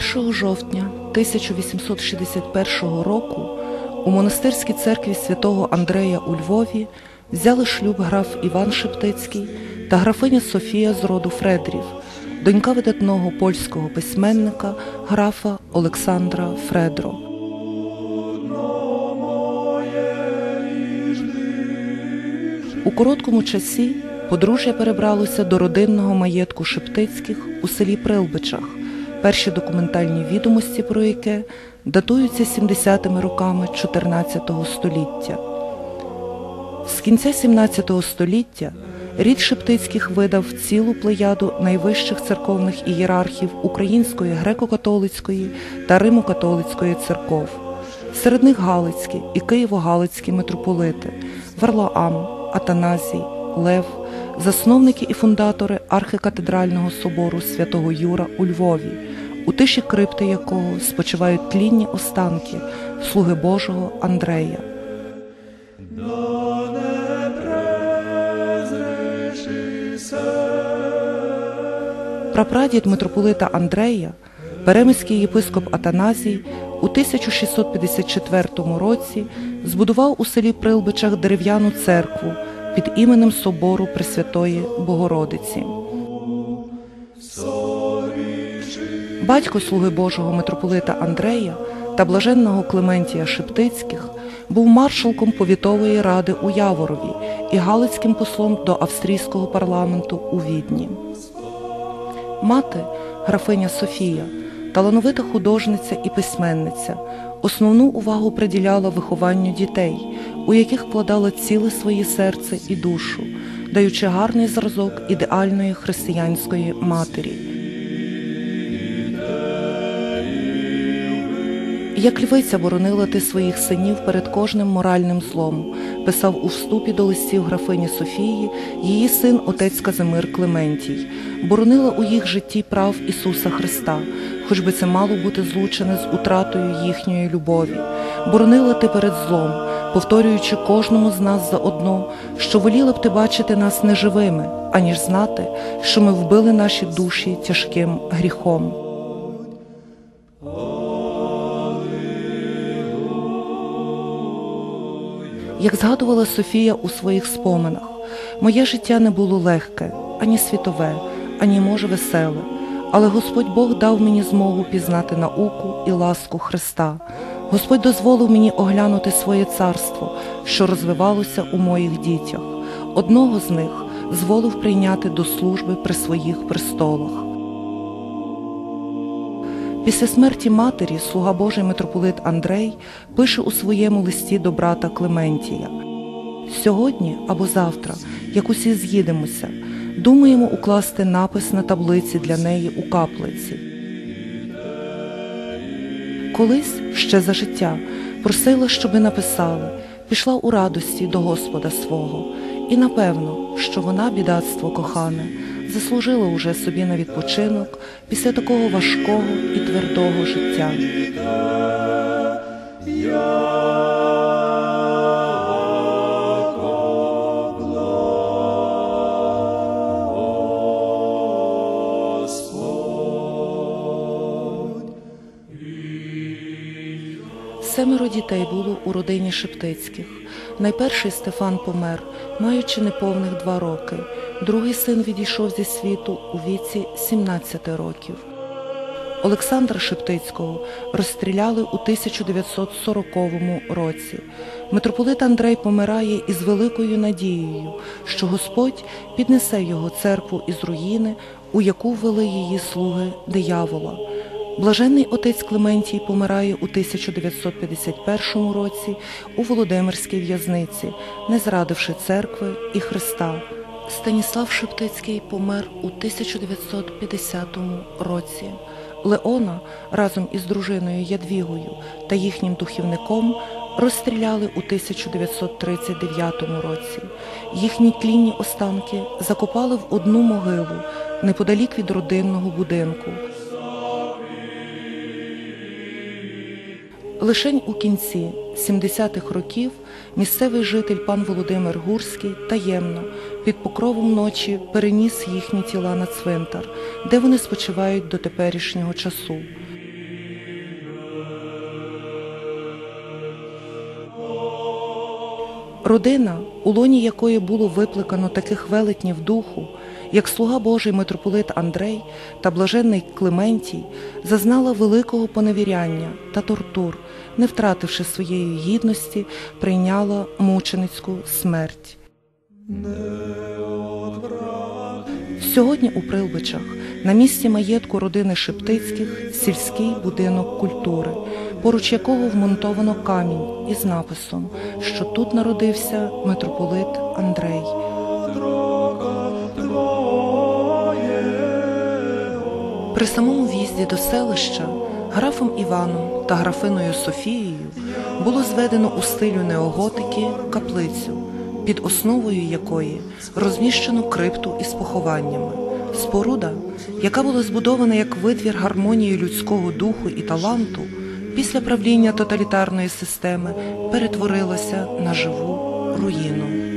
1 жовтня 1861 року у монастирській церкві святого Андрея у Львові взяли шлюб граф Іван Шептицький та графиня Софія з роду Фредрів, донька видатного польського письменника графа Олександра Фредро. У короткому часі подружжя перебралося до родинного маєтку Шептицьких у селі Прилбичах, перші документальні відомості про яке датуються 70-ми роками 14 століття. З кінця 17 століття рід Шептицьких видав цілу плеяду найвищих церковних ієрархів Української греко-католицької та Римо-католицької церков. Серед них Галицькі і Києво-Галицькі митрополити, Варлаам, Атаназій, Лев, засновники і фундатори архикатедрального собору святого Юра у Львові, у тиші крипти якого спочивають тлінні останки слуги Божого Андрея. Прапрадід митрополита Андрея, перемиський єпископ Атаназій, у 1654 році збудував у селі Прилбичах дерев'яну церкву під іменем Собору Пресвятої Богородиці. Батько слуги Божого митрополита Андрея та блаженного Клементія Шептицьких був маршалком повітової ради у Яворові і галицьким послом до австрійського парламенту у Відні. Мати, графиня Софія, талановита художниця і письменниця, основну увагу приділяла вихованню дітей, у яких вкладала ціле своє серце і душу, даючи гарний зразок ідеальної християнської матері. Як львиця боронила ти своїх синів перед кожним моральним злом, писав у вступі до листів графині Софії її син отець Казимир Клементій, боронила у їх житті прав Ісуса Христа, хоч би це мало бути злучене з утратою їхньої любові, боронила ти перед злом, повторюючи кожному з нас заодно, що воліла б ти бачити нас неживими, аніж знати, що ми вбили наші душі тяжким гріхом. Як згадувала Софія у своїх споминах, моє життя не було легке, ані світове, ані може веселе, але Господь Бог дав мені змогу пізнати науку і ласку Христа. Господь дозволив мені оглянути своє царство, що розвивалося у моїх дітях. Одного з них зволив прийняти до служби при своїх престолах. Після смерті матері слуга Божий митрополит Андрей пише у своєму листі до брата Клементія Сьогодні або завтра, як усі з'їдемося, думаємо укласти напис на таблиці для неї у каплиці. Колись ще за життя просила, щоби написали, пішла у радості до Господа свого, і напевно, що вона, бідацтво кохане, заслужила уже собі на відпочинок після такого важкого і твердого життя. Семеро дітей було у родині Шептицьких. Найперший Стефан помер, маючи неповних два роки. Другий син відійшов зі світу у віці 17 років. Олександра Шептицького розстріляли у 1940 році. Митрополит Андрей помирає із великою надією, що Господь піднесе його церкву із руїни, у яку ввели її слуги диявола. Блаженний отець Клементій помирає у 1951 році у Володимирській в'язниці, не зрадивши церкви і Христа. Станіслав Шептицький помер у 1950 році. Леона разом із дружиною Ядвігою та їхнім духівником розстріляли у 1939 році. Їхні тлінні останки закопали в одну могилу неподалік від родинного будинку. Лишень у кінці 70-х років місцевий житель пан Володимир Гурський таємно під покровом ночі переніс їхні тіла на цвинтар, де вони спочивають до теперішнього часу. Родина, у лоні якої було викликано таких велетнів духу, як слуга Божий митрополит Андрей та блаженний Клементій, зазнала великого поневіряння та тортур, не втративши своєї гідності, прийняла мученицьку смерть. Сьогодні у Прилбичах на місці маєтку родини Шептицьких сільський будинок культури, поруч якого вмонтовано камінь із написом, що тут народився митрополит Андрей. При самому в'їзді до селища графом Іваном та графиною Софією було зведено у стилю неоготики каплицю, під основою якої розміщено крипту із похованнями. Споруда, яка була збудована як витвір гармонії людського духу і таланту, після правління тоталітарної системи перетворилася на живу руїну.